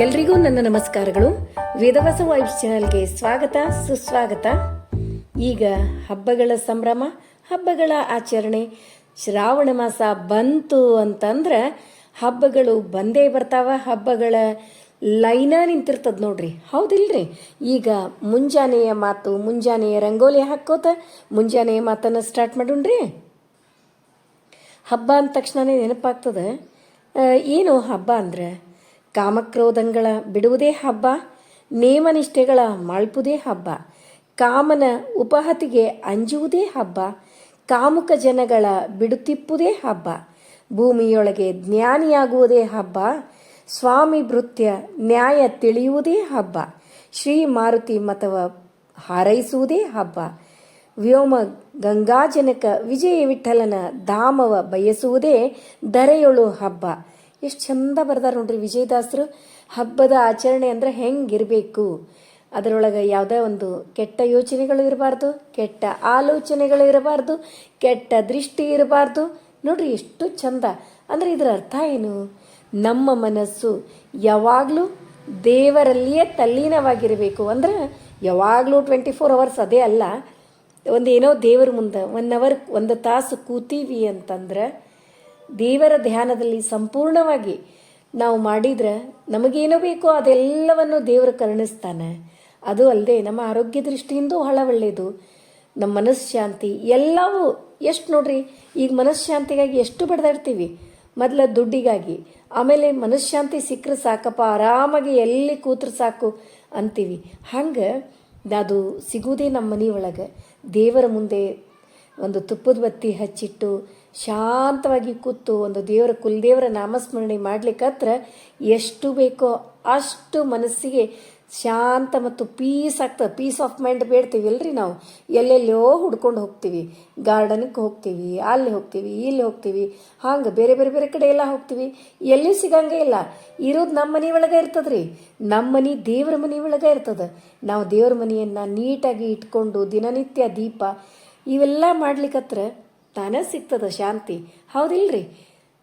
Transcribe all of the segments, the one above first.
ಎಲ್ರಿಗೂ ನನ್ನ ನಮಸ್ಕಾರಗಳು. ವೇದವಾಸ ವೈಬ್ಸ್ ಚಾನಲ್ಗೆ ಸ್ವಾಗತ, ಸುಸ್ವಾಗತ. ಈಗ ಹಬ್ಬಗಳ ಸಂಭ್ರಮ, ಹಬ್ಬಗಳ ಆಚರಣೆ. ಶ್ರಾವಣ ಮಾಸ ಬಂತು ಅಂತಂದ್ರೆ ಹಬ್ಬಗಳು ಬಂದೇ ಬರ್ತಾವ, ಹಬ್ಬಗಳ ಲೈನ ನಿಂತಿರ್ತದ ನೋಡ್ರಿ. ಹೌದಿಲ್ರಿ? ಈಗ ಮುಂಜಾನೆಯ ಮಾತು, ಮುಂಜಾನೆಯ ರಂಗೋಲಿ ಹಾಕೋತ ಮುಂಜಾನೆಯ ಮಾತನ್ನು ಸ್ಟಾರ್ಟ್ ಮಾಡೋಣ್ರಿ. ಹಬ್ಬ ಅಂದ ತಕ್ಷಣನೇ ನೆನಪಾಗ್ತದೆ. ಏನು ಹಬ್ಬ ಅಂದ್ರೆ? ಕಾಮಕ್ರೋಧಗಳ ಬಿಡುವುದೇ ಹಬ್ಬ, ನೇಮನಿಷ್ಠೆಗಳ ಮಳ್ಪುದೇ ಹಬ್ಬ, ಕಾಮನ ಉಪಹತಿಗೆ ಅಂಜುವುದೇ ಹಬ್ಬ, ಕಾಮುಕ ಜನಗಳ ಬಿಡುತಿಪ್ಪುದೇ ಹಬ್ಬ, ಭೂಮಿಯೊಳಗೆ ಜ್ಞಾನಿಯಾಗುವುದೇ ಹಬ್ಬ, ಸ್ವಾಮಿ ಭೃತ್ಯ ನ್ಯಾಯ ತಿಳಿಯುವುದೇ ಹಬ್ಬ, ಶ್ರೀ ಮಾರುತಿ ಮತವ ಹಾರೈಸುವುದೇ ಹಬ್ಬ, ವ್ಯೋಮ ಗಂಗಾಜನಕ ವಿಜಯ ವಿಠಲನ ಧಾಮವ ಬಯಸುವುದೇ ಧರೆಯೊಳು ಹಬ್ಬ. ಎಷ್ಟು ಚಂದ ಬರ್ದಾರ ನೋಡ್ರಿ ವಿಜಯದಾಸರು. ಹಬ್ಬದ ಆಚರಣೆ ಅಂದ್ರೆ ಹೆಂಗಿರಬೇಕು. ಅದರೊಳಗೆ ಯಾವುದೇ ಒಂದು ಕೆಟ್ಟ ಯೋಚನೆಗಳು ಇರಬಾರ್ದು, ಕೆಟ್ಟ ಆಲೋಚನೆಗಳು ಇರಬಾರ್ದು, ಕೆಟ್ಟ ದೃಷ್ಟಿ ಇರಬಾರ್ದು. ನೋಡ್ರಿ ಎಷ್ಟು ಚಂದ. ಅಂದ್ರೆ ಇದರ ಅರ್ಥ ಏನು? ನಮ್ಮ ಮನಸ್ಸು ಯಾವಾಗಲೂ ದೇವರಲ್ಲಿಯೇ ತಲ್ಲೀನವಾಗಿರಬೇಕು. ಅಂದ್ರೆ ಯಾವಾಗಲೂ ಟ್ವೆಂಟಿ ಫೋರ್ ಅವರ್ಸ್ ಅದೇ ಅಲ್ಲ. ಒಂದು ಏನೋ ದೇವರ ಮುಂದೆ ಒನ್ ಅವರ್ ಒಂದು ತಾಸು ಕೂತೀವಿ ಅಂತಂದ್ರೆ ದೇವರ ಧ್ಯಾನದಲ್ಲಿ ಸಂಪೂರ್ಣವಾಗಿ ನಾವು ಮಾಡಿದ್ರೆ ನಮಗೇನು ಬೇಕೋ ಅದೆಲ್ಲವನ್ನು ದೇವರು ಕರುಣಿಸ್ತಾನೆ. ಅದು ಅಲ್ಲದೆ ನಮ್ಮ ಆರೋಗ್ಯ ದೃಷ್ಟಿಯಿಂದ ಬಹಳ ಒಳ್ಳೆಯದು ನಮ್ಮ ಮನಸ್ಶಾಂತಿ ಎಲ್ಲವೂ ಎಷ್ಟು ನೋಡ್ರಿ, ಈಗ ಮನಸ್ಶಾಂತಿಗಾಗಿ ಎಷ್ಟು ಬಡ್ದಾಡ್ತೀವಿ ಮೊದಲ ದುಡ್ಡಿಗಾಗಿ. ಆಮೇಲೆ ಮನಃಶಾಂತಿ ಸಿಕ್ಕರೆ ಸಾಕಪ್ಪ, ಆರಾಮಾಗಿ ಎಲ್ಲಿ ಕೂತ್ರೆ ಸಾಕು ಅಂತೀವಿ. ಹಂಗೆ ಅದು ಸಿಗುವುದೇ ನಮ್ಮ ಮನೆ ಒಳಗೆ. ದೇವರ ಮುಂದೆ ಒಂದು ತುಪ್ಪದ ಬತ್ತಿ ಹಚ್ಚಿಟ್ಟು ಶಾಂತವಾಗಿ ಕೂತು ಒಂದು ದೇವರ ಕುಲದೇವರ ನಾಮಸ್ಮರಣೆ ಮಾಡ್ಲಿಕ್ಕತ್ರ ಎಷ್ಟು ಬೇಕೋ ಅಷ್ಟು ಮನಸ್ಸಿಗೆ ಶಾಂತ ಮತ್ತು ಪೀಸ್ ಆಗ್ತದೆ. ಪೀಸ್ ಆಫ್ ಮೈಂಡ್ ಬೇಡ್ತೀವಿ ಅಲ್ರಿ ನಾವು. ಎಲ್ಲೆಲ್ಲೋ ಹುಡ್ಕೊಂಡು ಹೋಗ್ತೀವಿ. ಗಾರ್ಡನ್ಗೆ ಹೋಗ್ತೀವಿ, ಅಲ್ಲಿ ಹೋಗ್ತೀವಿ, ಇಲ್ಲಿ ಹೋಗ್ತೀವಿ. ಹಂಗೆ ಬೇರೆ ಬೇರೆ ಬೇರೆ ಕಡೆ ಎಲ್ಲ ಹೋಗ್ತೀವಿ. ಎಲ್ಲಿ ಸಿಗಂಗೇ ಇಲ್ಲ. ಇರೋದು ನಮ್ಮ ಮನೆ ಒಳಗೆ ಇರ್ತದ್ರಿ. ನಮ್ಮ ಮನೆ ದೇವ್ರ ಮನೆ ಒಳಗೆ ಇರ್ತದೆ. ನಾವು ದೇವ್ರ ಮನೆಯನ್ನು ನೀಟಾಗಿ ಇಟ್ಕೊಂಡು ದಿನನಿತ್ಯ ದೀಪ ಇವೆಲ್ಲ ಮಾಡ್ಲಿಕ್ಕತ್ರ ತಾನೇ ಸಿಗ್ತದ ಶಾಂತಿ. ಹೌದಿಲ್ರಿ?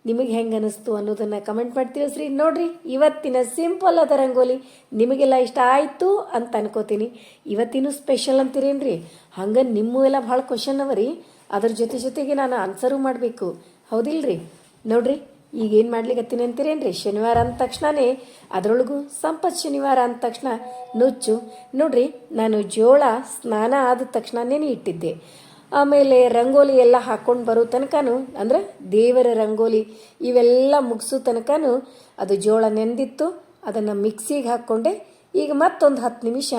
ನಿಮಗೆ ಹೆಂಗೆ ಅನಿಸ್ತು ಅನ್ನೋದನ್ನ ಕಮೆಂಟ್ ಮಾಡಿ ತಿಳಿಸ್ರಿ. ನೋಡ್ರಿ, ಇವತ್ತಿನ ಸಿಂಪಲ್ ಅದ ರಂಗೋಲಿ ನಿಮಗೆಲ್ಲ ಇಷ್ಟ ಆಯಿತು ಅಂತ ಅನ್ಕೋತೀನಿ. ಇವತ್ತಿನೂ ಸ್ಪೆಷಲ್ ಅಂತೀರೇನ್ರಿ? ಹಂಗೆ ನಿಮ್ಮ ಎಲ್ಲ ಭಾಳ ಕ್ವಶನ್ ಅವ ರೀ ಅದ್ರ ಜೊತೆ ಜೊತೆಗೆ ನಾನು ಆನ್ಸರು ಮಾಡಬೇಕು. ಹೌದಿಲ್ರಿ? ನೋಡ್ರಿ, ಈಗ ಏನು ಅಂತೀರೇನು ಅಂತೀರೇನ್ರಿ? ಶನಿವಾರ ಅಂದ ತಕ್ಷಣನೇ ಅದರೊಳಗೂ ಸಂಪತ್ ಶನಿವಾರ ಅಂದ ತಕ್ಷಣ ನುಚ್ಚು. ನೋಡ್ರಿ, ನಾನು ಜೋಳ ಸ್ನಾನ ಆದ ತಕ್ಷಣನೇ ಇಟ್ಟಿದ್ದೆ. ಆಮೇಲೆ ರಂಗೋಲಿ ಎಲ್ಲ ಹಾಕ್ಕೊಂಡು ಬರೋ ತನಕನೂ, ಅಂದ್ರೆ ದೇವರ ರಂಗೋಲಿ ಇವೆಲ್ಲ ಮುಗಿಸೋ ತನಕನು ಅದು ಜೋಳ ನೆಂದಿತ್ತು, ಅದನ್ನು ಮಿಕ್ಸಿಗೆ ಹಾಕ್ಕೊಂಡೆ. ಈಗ ಮತ್ತೊಂದು ಹತ್ತು ನಿಮಿಷ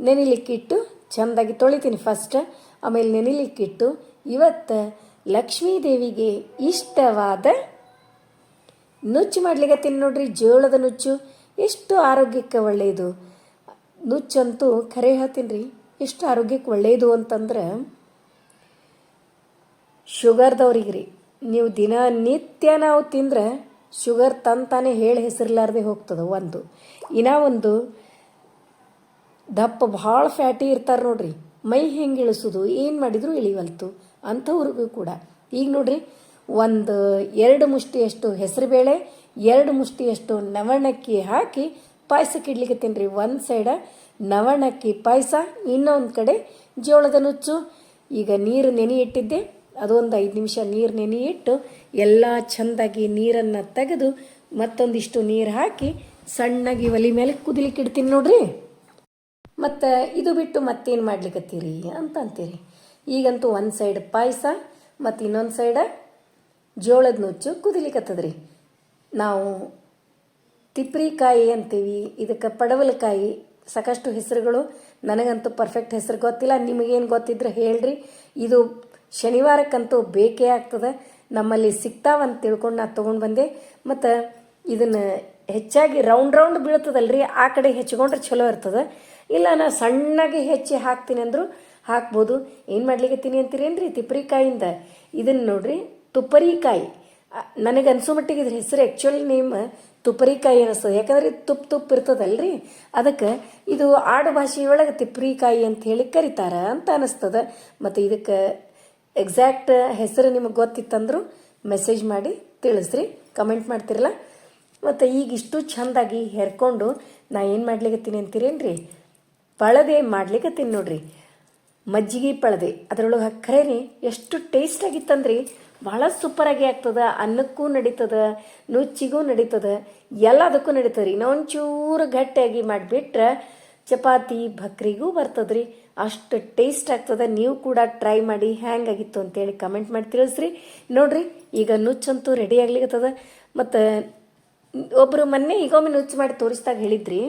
ನೆನಿಲಿಕ್ಕಿಟ್ಟು ಚೆಂದಾಗಿ ತೊಳಿತೀನಿ ಫಸ್ಟ್ ಆಮೇಲೆ ನೆನಿಲಿಕ್ಕಿಟ್ಟು ಇವತ್ತು ಲಕ್ಷ್ಮೀ ದೇವಿಗೆ ಇಷ್ಟವಾದ ನುಚ್ಚು ಮಾಡ್ಲಿಕ್ಕತ್ತೀನಿ ನೋಡ್ರಿ, ಜೋಳದ ನುಚ್ಚು. ಎಷ್ಟು ಆರೋಗ್ಯಕ್ಕೆ ಒಳ್ಳೆಯದು ನುಚ್ಚಂತೂ ಖರೆ ಹೇಳ್ತೀನಿ ರೀ, ಎಷ್ಟು ಆರೋಗ್ಯಕ್ಕೆ ಒಳ್ಳೆಯದು ಅಂತಂದ್ರೆ ಶುಗರ್ದವ್ರಿಗೆ ರೀ ನೀವು ದಿನನಿತ್ಯ ನಾವು ತಿಂದರೆ ಶುಗರ್ ತಂತಾನೆ ಹೇಳಿ ಹೆಸರಿಲಾರ್ದೆ ಹೋಗ್ತದೆ ಒಂದು. ಇನ್ನೂ ಒಂದು ದಪ್ಪ ಭಾಳ ಫ್ಯಾಟಿ ಇರ್ತಾರೆ ನೋಡ್ರಿ. ಮೈ ಹೆಂಗೆ ಇಳಿಸೋದು, ಏನು ಮಾಡಿದರೂ ಇಳಿವಲ್ತು. ಅಂಥವ್ರಿಗೂ ಕೂಡ. ಈಗ ನೋಡ್ರಿ, ಒಂದು ಎರಡು ಮುಷ್ಟಿಯಷ್ಟು ಹೆಸರುಬೇಳೆ, ಎರಡು ಮುಷ್ಟಿಯಷ್ಟು ನವಣಕ್ಕಿ ಹಾಕಿ ಪಾಯಸಕ್ಕೆ ಇಡ್ಲಿಕ್ಕೆ ತಿನ್ರಿ. ಒಂದು ಸೈಡ ನವಣಕ್ಕಿ ಪಾಯಸ, ಇನ್ನೊಂದು ಕಡೆ ಜೋಳದ ನುಚ್ಚು. ಈಗ ನೀರು ನೆನೆ ಇಟ್ಟಿದ್ದೆ. ಅದೊಂದು ಐದು ನಿಮಿಷ ನೀರು ನೆನೆ ಇಟ್ಟು ಎಲ್ಲ ಚೆಂದಾಗಿ ನೀರನ್ನು ತೆಗೆದು ಮತ್ತೊಂದಿಷ್ಟು ನೀರು ಹಾಕಿ ಸಣ್ಣಗೆ ಒಲಿ ಮೇಲೆ ಕುದಿಲಿಕ್ಕೆ ಇಡ್ತೀನಿ ನೋಡ್ರಿ. ಮತ್ತು ಇದು ಬಿಟ್ಟು ಮತ್ತೇನು ಮಾಡ್ಲಿಕ್ಕತ್ತೀರಿ ಅಂತ ಅಂತೀರಿ. ಈಗಂತೂ ಒಂದು ಸೈಡ್ ಪಾಯಸ, ಮತ್ತು ಇನ್ನೊಂದು ಸೈಡ ಜೋಳದ ನುಚ್ಚು ಕುದಿಲಿಕ್ಕತ್ತದ್ರಿ ನಾವು ತಿಪ್ರಿಕಾಯಿ ಅಂತೀವಿ, ಇದಕ್ಕೆ ಪಡವಲಕಾಯಿ, ಸಾಕಷ್ಟು ಹೆಸರುಗಳು. ನನಗಂತೂ ಪರ್ಫೆಕ್ಟ್ ಹೆಸರು ಗೊತ್ತಿಲ್ಲ, ನಿಮಗೇನು ಗೊತ್ತಿದ್ರೆ ಹೇಳ್ರಿ. ಇದು ಶನಿವಾರಕ್ಕಂತೂ ಬೇಕೇ ಆಗ್ತದೆ. ನಮ್ಮಲ್ಲಿ ಸಿಗ್ತಾವಂತ ತಿಳ್ಕೊಂಡು ನಾ ತೊಗೊಂಡು ಬಂದೆ. ಮತ್ತು ಇದನ್ನು ಹೆಚ್ಚಾಗಿ ರೌಂಡ್ ರೌಂಡ್ ಬೀಳ್ತದಲ್ರಿ, ಆ ಕಡೆ ಹೆಚ್ಕೊಂಡ್ರೆ ಚಲೋ ಇರ್ತದೆ. ಇಲ್ಲ ನಾ ಸಣ್ಣಗೆ ಹೆಚ್ಚಿ ಹಾಕ್ತೀನಿ ಅಂದರು ಹಾಕ್ಬೋದು. ಏನು ಮಾಡ್ಲಿಕತ್ತೀನಿ ಅಂತೀರೇನ್ರಿ ತಿಪ್ರಿಕಾಯಿಂದ. ಇದನ್ನು ನೋಡ್ರಿ, ತುಪ್ಪರಿಕಾಯಿ. ನನಗೆ ಅನ್ಸೋ ಮಟ್ಟಿಗೆ ಇದ್ರ ಹೆಸರು ಆ್ಯಕ್ಚುಲ್ ನೇಮ್ ತುಪ್ಪರಿಕಾಯಿ ಅನಿಸ್ತದೆ. ಯಾಕಂದ್ರೆ ತುಪ್ಪ ತುಪ್ಪ ಇರ್ತದಲ್ರಿ. ಅದಕ್ಕೆ ಇದು ಆಡು ಭಾಷೆಯೊಳಗೆ ತಿಪ್ರಿಕಾಯಿ ಅಂತ ಹೇಳಿ ಕರಿತಾರೆ ಅಂತ ಅನಿಸ್ತದೆ. ಮತ್ತು ಇದಕ್ಕೆ ಎಕ್ಸಾಕ್ಟ್ ಹೆಸರು ನಿಮಗೆ ಗೊತ್ತಿತ್ತಂದ್ರು ಮೆಸೇಜ್ ಮಾಡಿ ತಿಳಿಸ್ರಿ ಕಮೆಂಟ್ ಮಾಡ್ತಿರಲ್ಲ ಮತ್ತು ಈಗ ಇಷ್ಟು ಚಂದಾಗಿ ಹೆರ್ಕೊಂಡು ನಾ ಏನು ಮಾಡ್ಲಿಕತ್ತೀನಿ ಅಂತೀರೇನ್ರಿ? ಪಳದೆ ಮಾಡ್ಲಿಕ್ಕತ್ತೀನಿ ನೋಡ್ರಿ. ಮಜ್ಜಿಗೆ ಪಳದೆ, ಅದರೊಳಗೆ ಖರೇನೆ ಎಷ್ಟು ಟೇಸ್ಟ್ ಆಗಿತ್ತಂದ್ರಿ. ಭಾಳ ಸೂಪರಾಗಿ ಆಗ್ತದ, ಅನ್ನಕ್ಕೂ ನಡೀತದ, ನುಚ್ಚಿಗೂ ನಡೀತದ, ಎಲ್ಲದಕ್ಕೂ ನಡೀತದೆ ರೀ ಇನ್ನೊಂಚೂರು ಗಟ್ಟಿಯಾಗಿ ಮಾಡಿಬಿಟ್ರೆ ಚಪಾತಿ ಭಕ್ರಿಗೂ ಬರ್ತದ್ರಿ. ಅಷ್ಟು ಟೇಸ್ಟ್ ಆಗ್ತದ. ನೀವು ಕೂಡ ಟ್ರೈ ಮಾಡಿ ಹ್ಯಾಂಗಾಗಿತ್ತು ಅಂತೇಳಿ ಕಮೆಂಟ್ ಮಾಡಿ ತಿಳಿಸ್ರಿ. ನೋಡ್ರಿ, ಈಗ ನುಚ್ಚಂತೂ ರೆಡಿ ಆಗ್ಲಿಕ್ಕತ್ತದ ಮತ್ತು ಒಬ್ಬರು ಮೊನ್ನೆ ಈಗೊಮ್ಮೆ ನುಚ್ಚು ಮಾಡಿ ತೋರಿಸ್ದಾಗ ಹೇಳಿದ್ರಿ,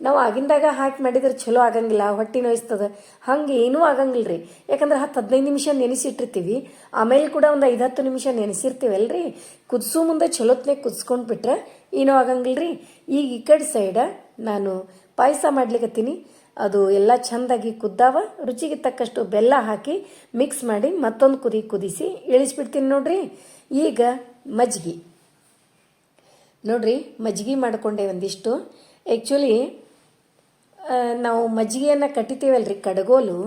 ನಾವು ಆಗಿಂದಾಗ ಹಾಕಿ ಮಾಡಿದ್ರೆ ಚಲೋ ಆಗಂಗಿಲ್ಲ, ಹೊಟ್ಟೆ ನೋಯಿಸ್ತದ. ಹಂಗೆ ಏನೂ ಆಗಂಗಿಲ್ಲ ಯಾಕಂದ್ರೆ ಹತ್ತು ಹದಿನೈದು ನಿಮಿಷ ನೆನೆಸಿಟ್ಟಿರ್ತೀವಿ. ಆಮೇಲೆ ಕೂಡ ಒಂದು ಐದು ಹತ್ತು ನಿಮಿಷ ನೆನೆಸಿರ್ತೀವಲ್ರಿ. ಕುದಿಸೋ ಮುಂದೆ ಚಲೋತ್ನೇ ಕುದಿಸ್ಕೊಂಡು ಬಿಟ್ರೆ ಏನೂ ಆಗಂಗಿಲ್ಲ ಈಗ ಈ ಕಡೆ ಸೈಡ ನಾನು ಪಾಯಸ ಮಾಡ್ಲಿಕತ್ತೀನಿ. ಅದು ಎಲ್ಲ ಚಂದಾಗಿ ಕುದ್ದಾವ. ರುಚಿಗೆ ತಕ್ಕಷ್ಟು ಬೆಲ್ಲ ಹಾಕಿ ಮಿಕ್ಸ್ ಮಾಡಿ ಮತ್ತೊಂದು ಕುದಿ ಕುದಿಸಿ ಇಳಿಸ್ಬಿಡ್ತೀನಿ ನೋಡ್ರಿ. ಈಗ ಮಜ್ಜಿಗೆ ನೋಡ್ರಿ ಮಜ್ಜಿಗೆ ಮಾಡಿಕೊಂಡೆ ಒಂದಿಷ್ಟು. ಆ್ಯಕ್ಚುಲಿ ನಾವು ಮಜ್ಜಿಗೆಯನ್ನು ಕಟ್ಟಿತೀವಲ್ರಿ, ಕಡಗೋಲು.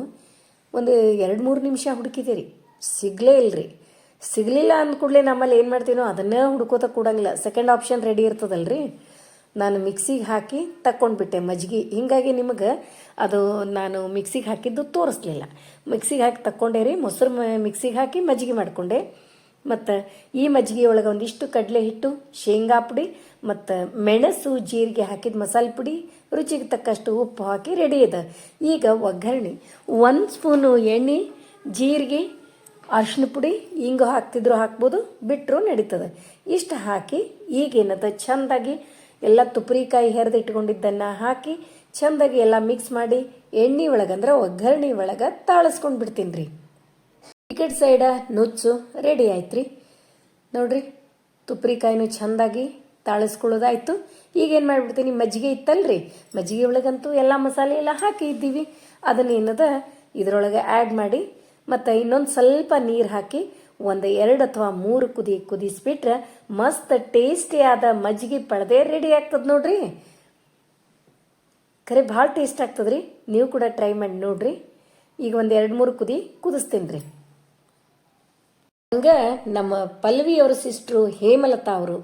ಒಂದು ಎರಡು ಮೂರು ನಿಮಿಷ ಹುಡುಕಿದ್ದೀರಿ ಸಿಗಲೇ ಇಲ್ರಿ. ಸಿಗಲಿಲ್ಲ ಅಂದ್ಕೂಡ್ಲೆ ನಮ್ಮಲ್ಲಿ ಏನು ಮಾಡ್ತೀನೋ ಅದನ್ನೇ ಹುಡ್ಕೋತ ಕೂಡಂಗಿಲ್ಲ. ಸೆಕೆಂಡ್ ಆಪ್ಷನ್ ರೆಡಿ ಇರ್ತದಲ್ರಿ. ನಾನು ಮಿಕ್ಸಿಗೆ ಹಾಕಿ ತಕ್ಕೊಂಡ್ಬಿಟ್ಟೆ ಮಜ್ಜಿಗೆ. ಹೀಗಾಗಿ ನಿಮಗೆ ಅದು ನಾನು ಮಿಕ್ಸಿಗೆ ಹಾಕಿದ್ದು ತೋರಿಸ್ಲಿಲ್ಲ. ಮಿಕ್ಸಿಗೆ ಹಾಕಿ ತಕ್ಕೊಂಡೆ ರೀ, ಮೊಸರು ಮಿಕ್ಸಿಗೆ ಹಾಕಿ ಮಜ್ಜಿಗೆ ಮಾಡಿಕೊಂಡೆ. ಮತ್ತು ಈ ಮಜ್ಜಿಗೆ ಒಳಗೆ ಒಂದಿಷ್ಟು ಕಡಲೆ ಹಿಟ್ಟು, ಶೇಂಗಾ ಪುಡಿ, ಮತ್ತು ಮೆಣಸು ಜೀರಿಗೆ ಹಾಕಿದ ಮಸಾಲೆ ಪುಡಿ, ರುಚಿಗೆ ತಕ್ಕಷ್ಟು ಉಪ್ಪು ಹಾಕಿ ರೆಡಿ ಇದೆ. ಈಗ ಒಗ್ಗರಣೆ. ಒಂದು ಸ್ಪೂನು ಎಣ್ಣೆ, ಜೀರಿಗೆ ಅರಿಶಿನ ಪುಡಿ ಹಿಂಗೆ ಹಾಕ್ತಿದ್ರು ಹಾಕ್ಬೋದು ಬಿಟ್ಟರು ನಡೀತದೆ. ಇಷ್ಟು ಹಾಕಿ ಈಗೇನದ? ಚೆಂದಾಗಿ ಎಲ್ಲ ತುಪ್ರಿಕಾಯಿ ಹೆರೆದು ಇಟ್ಕೊಂಡಿದ್ದನ್ನು ಹಾಕಿ ಚೆಂದಾಗಿ ಎಲ್ಲ ಮಿಕ್ಸ್ ಮಾಡಿ ಎಣ್ಣೆ ಒಳಗಂದ್ರೆ ಒಗ್ಗರಣೆ ಒಳಗೆ ತಾಳಿಸ್ಕೊಂಡು ಬಿಡ್ತೀನಿ ರೀ ಟಿಕೆಟ್ ಸೈಡ ನುಚ್ಚು ರೆಡಿ ಆಯ್ತು ರೀ ನೋಡ್ರಿ ತುಪ್ರಿಕಾಯಿನೂ ಚೆಂದಾಗಿ ತಾಳಿಸ್ಕೊಳ್ಳೋದಾಯ್ತು. ಈಗ ಏನು ಮಾಡಿಬಿಡ್ತೀನಿ, ಮಜ್ಜಿಗೆ ಇತ್ತಲ್ರಿ. ಮಜ್ಜಿಗೆ ಒಳಗಂತೂ ಎಲ್ಲ ಮಸಾಲೆ ಎಲ್ಲ ಹಾಕಿ ಇದ್ದೀವಿ. ಅದನ್ನ ಏನದ ಇದರೊಳಗೆ ಆ್ಯಡ್ ಮಾಡಿ, ಮತ್ತು ಇನ್ನೊಂದು ಸ್ವಲ್ಪ ನೀರು ಹಾಕಿ ಒಂದು ಎರಡು ಅಥವಾ ಮೂರು ಕುದಿ ಕುದಿಸ್ಬಿಟ್ರೆ ಮಸ್ತ್ ಟೇಸ್ಟಿಯಾದ ಮಜ್ಜಿಗೆ ಪಳದೆ ರೆಡಿ ಆಗ್ತದೆ ನೋಡ್ರಿ. ಖರೆ ಭಾಳ ಟೇಸ್ಟ್ ಆಗ್ತದ್ರಿ. ನೀವು ಕೂಡ ಟ್ರೈ ಮಾಡಿ ನೋಡ್ರಿ. ಈಗ ಒಂದು ಎರಡು ಮೂರು ಕುದಿ ಕುದಿಸ್ತೀನಿ ರೀ ಹಂಗೆ ನಮ್ಮ ಪಲ್ವಿ ಅವರ ಸಿಸ್ಟ್ರು ಹೇಮಲತಾ ಅವರು,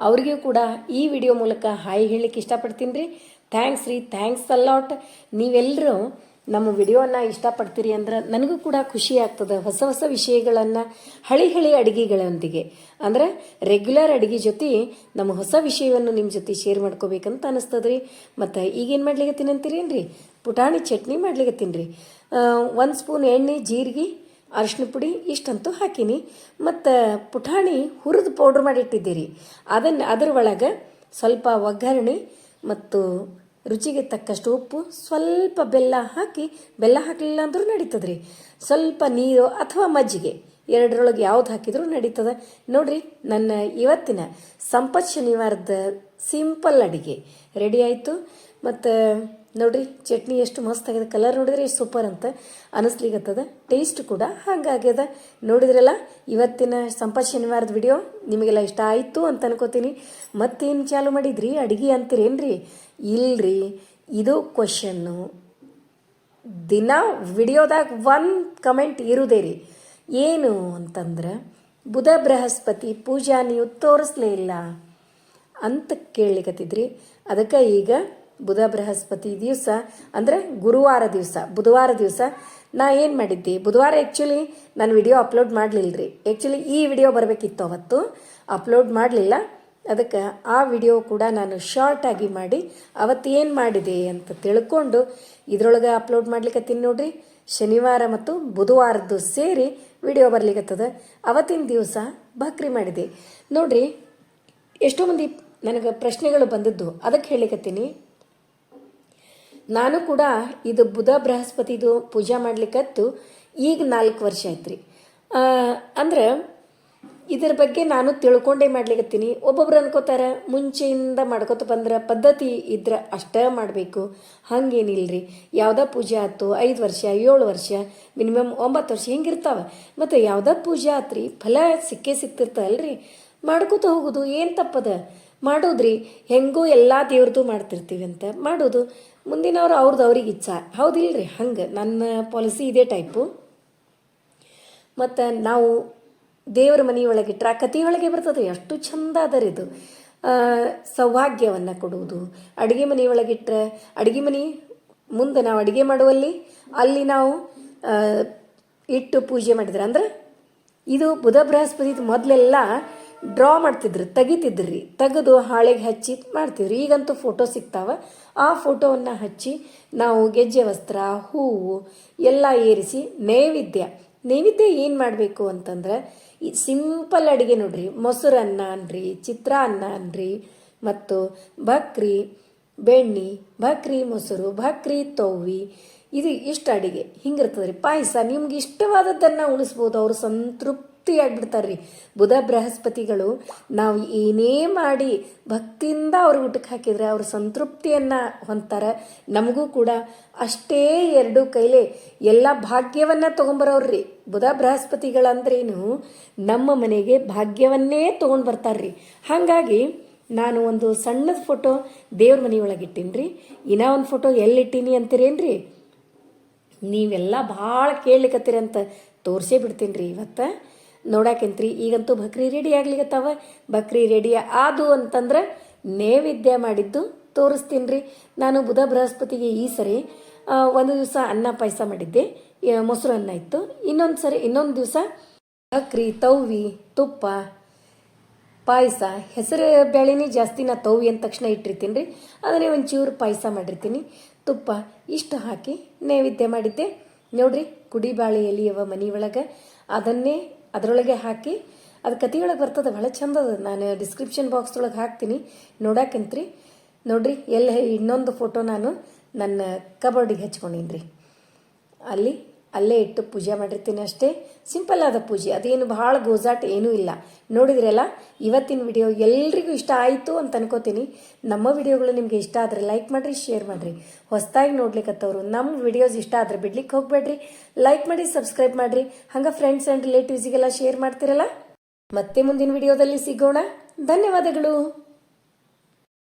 ಅವ್ರಿಗೂ ಕೂಡ ಈ ವಿಡಿಯೋ ಮೂಲಕ ಹಾಯ್ ಹೇಳಲಿಕ್ಕೆ ಇಷ್ಟಪಡ್ತೀನಿ ರೀ. ಥ್ಯಾಂಕ್ಸ್ ರೀ ಥ್ಯಾಂಕ್ಸ್ ಅಲ್ಲಾಟ್ ನೀವೆಲ್ಲರೂ ನಮ್ಮ ವಿಡಿಯೋನ ಇಷ್ಟಪಡ್ತೀರಿ ಅಂದ್ರೆ ನನಗೂ ಕೂಡ ಖುಷಿ ಆಗ್ತದೆ ಹೊಸ ಹೊಸ ವಿಷಯಗಳನ್ನು ಹಳಿ ಹಳಿ ಅಡುಗೆಗಳೊಂದಿಗೆ. ಅಂದ್ರೆ ರೆಗ್ಯುಲರ್ ಅಡುಗೆ ಜೊತೆ ನಮ್ಮ ಹೊಸ ವಿಷಯವನ್ನು ನಿಮ್ಮ ಜೊತೆ ಶೇರ್ ಮಾಡ್ಕೋಬೇಕಂತ ಅನಿಸ್ತದೆ ರೀ ಮತ್ತು ಈಗೇನು ಮಾಡ್ಲಿಕತ್ತೀನಿ ಅಂತೀರೇನು ಪುಟಾಣಿ ಚಟ್ನಿ ಮಾಡ್ಲಿಕ್ಕೆ ರೀ ಒಂದು ಸ್ಪೂನ್ ಎಣ್ಣೆ, ಜೀರಿಗೆ ಅರಿಶಿನ ಪುಡಿ ಇಷ್ಟಂತೂ ಹಾಕೀನಿ. ಮತ್ತು ಪುಟಾಣಿ ಹುರಿದು ಪೌಡ್ರ್ ಮಾಡಿಟ್ಟಿದ್ದೀರಿ. ಅದನ್ನು ಅದರ ಒಳಗೆ ಸ್ವಲ್ಪ ಒಗ್ಗರಣೆ ಮತ್ತು ರುಚಿಗೆ ತಕ್ಕಷ್ಟು ಉಪ್ಪು, ಸ್ವಲ್ಪ ಬೆಲ್ಲ ಹಾಕಿ, ಬೆಲ್ಲ ಹಾಕಲಿಲ್ಲ ಅಂದರೂ ನಡೀತದ್ರಿ. ಸ್ವಲ್ಪ ನೀರು ಅಥವಾ ಮಜ್ಜಿಗೆ, ಎರಡರೊಳಗೆ ಯಾವ್ದು ಹಾಕಿದರೂ ನಡೀತದೆ. ನೋಡ್ರಿ, ನನ್ನ ಇವತ್ತಿನ ಸಂಪತ್ ಶನಿವಾರದ ಸಿಂಪಲ್ ಅಡಿಗೆ. ರೆಡಿ ಆಯಿತು? ಮತ್ತು ನೋಡ್ರಿ ಚಟ್ನಿ ಎಷ್ಟು ಮಸ್ತ್ ಆಗಿದೆ ಕಲರ್ ನೋಡಿದ್ರೆ ಎಷ್ಟು ಸೂಪರ್ ಅಂತ ಅನಿಸ್ಲಿಗತ್ತದ ಟೇಸ್ಟ್ ಕೂಡ ಹಾಗಾಗ್ಯದ. ನೋಡಿದ್ರಲ್ಲ, ಇವತ್ತಿನ ಸಂಪತ್ ಶನಿವಾರದ ವಿಡಿಯೋ ನಿಮಗೆಲ್ಲ ಇಷ್ಟ ಆಯಿತು ಅಂತ ಅನ್ಕೋತೀನಿ. ಮತ್ತೇನು ಚಾಲು ಮಾಡಿದ್ರಿ? ಅಡಿಗೆ ಅಂತೀರೇನ್ರಿ? ಇಲ್ರಿ. ಇದು ಕ್ವಶನ್ನು ದಿನ ವಿಡಿಯೋದಾಗ ಒನ್ ಕಮೆಂಟ್ ಇರುದೇ ರೀ. ಏನು ಅಂತಂದ್ರೆ, ಬುಧ ಬೃಹಸ್ಪತಿ ಪೂಜಾ ನೀವು ತೋರಿಸ್ಲೇ ಇಲ್ಲ ಅಂತ ಕೇಳಲಿಕ್ಕತ್ತಿದ್ರಿ ಅದಕ್ಕೆ ಈಗ ಬುಧ ಬೃಹಸ್ಪತಿ ದಿವಸ ಅಂದರೆ ಗುರುವಾರ ದಿವಸ, ಬುಧವಾರ ದಿವಸ. ನಾ ಏನು ಮಾಡಿದ್ದೆ? ಬುಧವಾರ ಆ್ಯಕ್ಚುಲಿ ನಾನು ವಿಡಿಯೋ ಅಪ್ಲೋಡ್ ಮಾಡಲಿಲ್ಲ ರೀ ಆ್ಯಕ್ಚುಲಿ ಈ ವಿಡಿಯೋ ಬರಬೇಕಿತ್ತು ಅವತ್ತು. ಅಪ್ಲೋಡ್ ಮಾಡಲಿಲ್ಲ. ಅದಕ್ಕೆ ಆ ವಿಡಿಯೋ ಕೂಡ ನಾನು ಶಾರ್ಟಾಗಿ ಮಾಡಿ ಅವತ್ತು ಏನು ಮಾಡಿದೆ ಅಂತ ತಿಳ್ಕೊಂಡು ಇದರೊಳಗೆ ಅಪ್ಲೋಡ್ ಮಾಡ್ಲಿಕ್ಕತ್ತೀನಿ ನೋಡ್ರಿ. ಶನಿವಾರ ಮತ್ತು ಬುಧವಾರದ್ದು ಸೇರಿ ವಿಡಿಯೋ ಬರ್ಲಿಕ್ಕತ್ತದ ಅವತ್ತಿನ ದಿವಸ ಬಕ್ರಿ ಮಾಡಿದೆ. ನೋಡ್ರಿ, ಎಷ್ಟೋ ಮಂದಿ ನನಗೆ ಪ್ರಶ್ನೆಗಳು ಬಂದದ್ದು ಅದಕ್ಕೆ ಹೇಳಿಕತ್ತೀನಿ. ನಾನು ಕೂಡ ಇದು ಬುಧ ಬೃಹಸ್ಪತಿದು ಪೂಜೆ ಮಾಡ್ಲಿಕ್ಕತ್ತು ಈಗ ನಾಲ್ಕು ವರ್ಷ ಆಯ್ತು ರೀ ಅಂದ್ರೆ ಇದರ ಬಗ್ಗೆ ನಾನು ತಿಳ್ಕೊಂಡೇ ಮಾಡ್ಲಿಕ್ಕತ್ತೀನಿ ಒಬ್ಬೊಬ್ರು ಅನ್ಕೋತಾರೆ, ಮುಂಚೆಯಿಂದ ಮಾಡ್ಕೊತ ಬಂದ್ರೆ ಪದ್ಧತಿ ಇದ್ರೆ ಅಷ್ಟೇ ಮಾಡಬೇಕು. ಹಂಗೇನಿಲ್ರಿ. ಯಾವುದೇ ಪೂಜೆ ಆಯ್ತು, ಐದು ವರ್ಷ, ಏಳು ವರ್ಷ, ಮಿನಿಮಮ್ ಒಂಬತ್ತು ವರ್ಷ ಹಿಂಗಿರ್ತಾವೆ. ಮತ್ತು ಯಾವುದೇ ಪೂಜೆ ಆತ್ರಿ, ಫಲ ಸಿಕ್ಕೇ ಸಿಕ್ತಿರ್ತಲ್ರಿ ಮಾಡ್ಕೋತ ಹೋಗೋದು ಏನು ತಪ್ಪದ? ಮಾಡೋದ್ರಿ. ಹೆಂಗೂ ಎಲ್ಲ ದೇವ್ರದ್ದು ಮಾಡ್ತಿರ್ತೀವಿ ಅಂತ ಮಾಡೋದು. ಮುಂದಿನವ್ರು ಅವ್ರದ್ದು ಅವ್ರಿಗೆ ಇಚ್ಛಾ. ಹೌದಿಲ್ರಿ? ಹಂಗೆ. ನನ್ನ ಪಾಲಿಸಿ ಇದೇ ಟೈಪು ಮತ್ತು ನಾವು ದೇವರ ಮನೆಯೊಳಗೆ ಇಟ್ರೆ ಆ ಕಥೆಯೊಳಗೆ ಬರ್ತದೆ ಎಷ್ಟು ಚಂದ ಅದರಿ ಇದು. ಸೌಭಾಗ್ಯವನ್ನು ಕೊಡುವುದು. ಅಡುಗೆ ಮನೆ ಒಳಗಿಟ್ಟರೆ ಅಡುಗೆ ಮನೆ ಮುಂದೆ ನಾವು ಅಡುಗೆ ಮಾಡುವಲ್ಲಿ, ಅಲ್ಲಿ ನಾವು ಇಟ್ಟು ಪೂಜೆ ಮಾಡಿದ್ರೆ ಅಂದ್ರೆ, ಇದು ಬುಧ ಬೃಹಸ್ಪತಿ ಮೊದಲೆಲ್ಲ ಡ್ರಾ ಮಾಡ್ತಿದ್ರು, ತೆಗಿತಿದ್ರಿ, ತೆಗೆದು ಹಾಳೆಗೆ ಹಚ್ಚಿ ಮಾಡ್ತಿದ್ರು. ಈಗಂತೂ ಫೋಟೋ ಸಿಗ್ತಾವೆ. ಆ ಫೋಟೋವನ್ನು ಹಚ್ಚಿ ನಾವು ಗೆಜ್ಜೆ, ವಸ್ತ್ರ, ಹೂವು ಎಲ್ಲ ಏರಿಸಿ ನೈವೇದ್ಯ. ನೈವೇದ್ಯ ಏನು ಮಾಡಬೇಕು ಅಂತಂದ್ರೆ, ಈ ಸಿಂಪಲ್ ಅಡುಗೆ ನೋಡ್ರಿ. ಮೊಸರನ್ನ ಅನ್ರಿ ಚಿತ್ರಾನ್ನ ಅನ್ರಿ, ಮತ್ತು ಬಕ್ರಿ, ಬೆಣ್ಣಿ, ಬಕ್ರಿ ಮೊಸರು, ಬಕ್ರಿ ತೊವ್ವಿ. ಇದು ಇಷ್ಟ ಅಡಿಗೆ. ಹಿಂಗಿರ್ತದೆ ರೀ ಪಾಯಸ, ನಿಮ್ಗೆ ಇಷ್ಟವಾದದ್ದನ್ನು ಉಳಿಸ್ಬೋದು ಅವರು ಸಂತೃಪ್ತಿ ಆಗ್ಬಿಡ್ತಾರೆ ರೀ ಬುಧ ಬೃಹಸ್ಪತಿಗಳು ನಾವು ಏನೇ ಮಾಡಿ ಭಕ್ತಿಯಿಂದ ಅವ್ರ ಊಟಕ್ಕೆ ಹಾಕಿದ್ರೆ ಅವ್ರ ಸಂತೃಪ್ತಿಯನ್ನು ಹೊಂತಾರೆ ನಮಗೂ ಕೂಡ ಅಷ್ಟೇ ಎರಡು ಕೈಲೇ ಎಲ್ಲ ಭಾಗ್ಯವನ್ನು ತೊಗೊಂಬರೋರ್ರಿ. ಬುಧ ಬೃಹಸ್ಪತಿಗಳಂದ್ರೇನು ನಮ್ಮ ಮನೆಗೆ ಭಾಗ್ಯವನ್ನೇ ತೊಗೊಂಡು ಬರ್ತಾರ್ರಿ. ಹಾಗಾಗಿ ನಾನು ಒಂದು ಸಣ್ಣದ ಫೋಟೋ ದೇವ್ರ ಮನೆಯೊಳಗೆ ಇಟ್ಟೀನಿ ಇನ್ನೂ ಒಂದು ಫೋಟೋ ಎಲ್ಲಿಟ್ಟೀನಿ ಅಂತೀರೇನ್ರಿ? ನೀವೆಲ್ಲ ಭಾಳ ಕೇಳ್ಲಿಕತ್ತೀರಿ ಅಂತ ತೋರಿಸೇ ಬಿಡ್ತೀನಿ ರೀ ಇವತ್ತು. ನೋಡಾಕೆಂತ್ರಿ. ಈಗಂತೂ ಬಕ್ರಿ ರೆಡಿ ಆಗ್ಲಿಕತ್ತಾವ. ಬಕ್ರಿ ರೆಡಿ ಆದು ಅಂತಂದ್ರೆ ನೈವೇದ್ಯ ಮಾಡಿದ್ದು ತೋರಿಸ್ತೀನಿ ರೀ ನಾನು ಬುಧ ಬೃಹಸ್ಪತಿಗೆ ಈ ಸರಿ ಒಂದು ದಿವಸ ಅನ್ನ ಪಾಯಸ ಮಾಡಿದ್ದೆ. ಮೊಸರು ಅನ್ನ ಇತ್ತು. ಇನ್ನೊಂದು ಸರಿ, ಇನ್ನೊಂದು ದಿವಸ ಬಕ್ರಿ, ತವ್ವಿ, ತುಪ್ಪ, ಪಾಯಸ, ಹೆಸರು ಬೇಳೆನೇ ಜಾಸ್ತಿ ನಾ ತವ್ವಿ ಅಂದ ತಕ್ಷಣ ಇಟ್ಟಿರ್ತೀನಿ ರೀ ಅದನ್ನೇ ಒಂಚೂರು ಪಾಯಸ ಮಾಡಿರ್ತೀನಿ. ತುಪ್ಪ ಇಷ್ಟು ಹಾಕಿ ನೈವೇದ್ಯ ಮಾಡಿದ್ದೆ. ನೋಡ್ರಿ ಕುಡಿಬಾಳೆ ಎಲೆ ಅವ ಮನೆ ಒಳಗೆ ಅದನ್ನೇ ಅದರೊಳಗೆ ಹಾಕಿ, ಅದು ಕತಿಯೊಳಗೆ ಬರ್ತದೆ, ಭಾಳ ಚಂದ ನಾನು ಡಿಸ್ಕ್ರಿಪ್ಷನ್ ಬಾಕ್ಸ್ ಒಳಗೆ ಹಾಕ್ತೀನಿ. ನೋಡಾಕಂತ್ರಿ. ನೋಡ್ರಿ, ಎಲ್ಲ ಇನ್ನೊಂದು ಫೋಟೋ ನಾನು ನನ್ನ ಕಬೋರ್ಡಿಗೆ ಹಚ್ಕೊಂಡೀನಿ ರೀ ಅಲ್ಲಿ ಅಲ್ಲೇ ಇಟ್ಟು ಪೂಜೆ ಮಾಡಿರ್ತೀನಿ ಅಷ್ಟೇ. ಸಿಂಪಲ್ ಆದ ಪೂಜೆ. ಅದೇನು ಭಾಳ ಗೋಜಾಟ್ ಏನೂ ಇಲ್ಲ. ನೋಡಿದ್ರಲ್ಲ, ಇವತ್ತಿನ ವಿಡಿಯೋ ಎಲ್ರಿಗೂ ಇಷ್ಟ ಆಯಿತು ಅಂತ ಅನ್ಕೋತೀನಿ. ನಮ್ಮ ವಿಡಿಯೋಗಳು ನಿಮಗೆ ಇಷ್ಟ ಆದರೆ ಲೈಕ್ ಮಾಡಿರಿ ಶೇರ್ ಮಾಡಿರಿ. ಹೊಸದಾಗಿ ನೋಡ್ಲಿಕ್ಕತ್ತವರು ನಮ್ಮ ವಿಡಿಯೋಸ್ ಇಷ್ಟ ಆದರೆ ಬಿಡ್ಲಿಕ್ಕೆ ಹೋಗಬೇಡ್ರಿ. ಲೈಕ್ ಮಾಡಿ ಸಬ್ಸ್ಕ್ರೈಬ್ ಮಾಡಿರಿ. ಹಂಗೆ ಫ್ರೆಂಡ್ಸ್ ಆ್ಯಂಡ್ ರಿಲೇಟಿವ್ಸಿಗೆಲ್ಲ ಶೇರ್ ಮಾಡ್ತಿರಲ್ಲ? ಮತ್ತೆ ಮುಂದಿನ ವಿಡಿಯೋದಲ್ಲಿ ಸಿಗೋಣ. ಧನ್ಯವಾದಗಳು.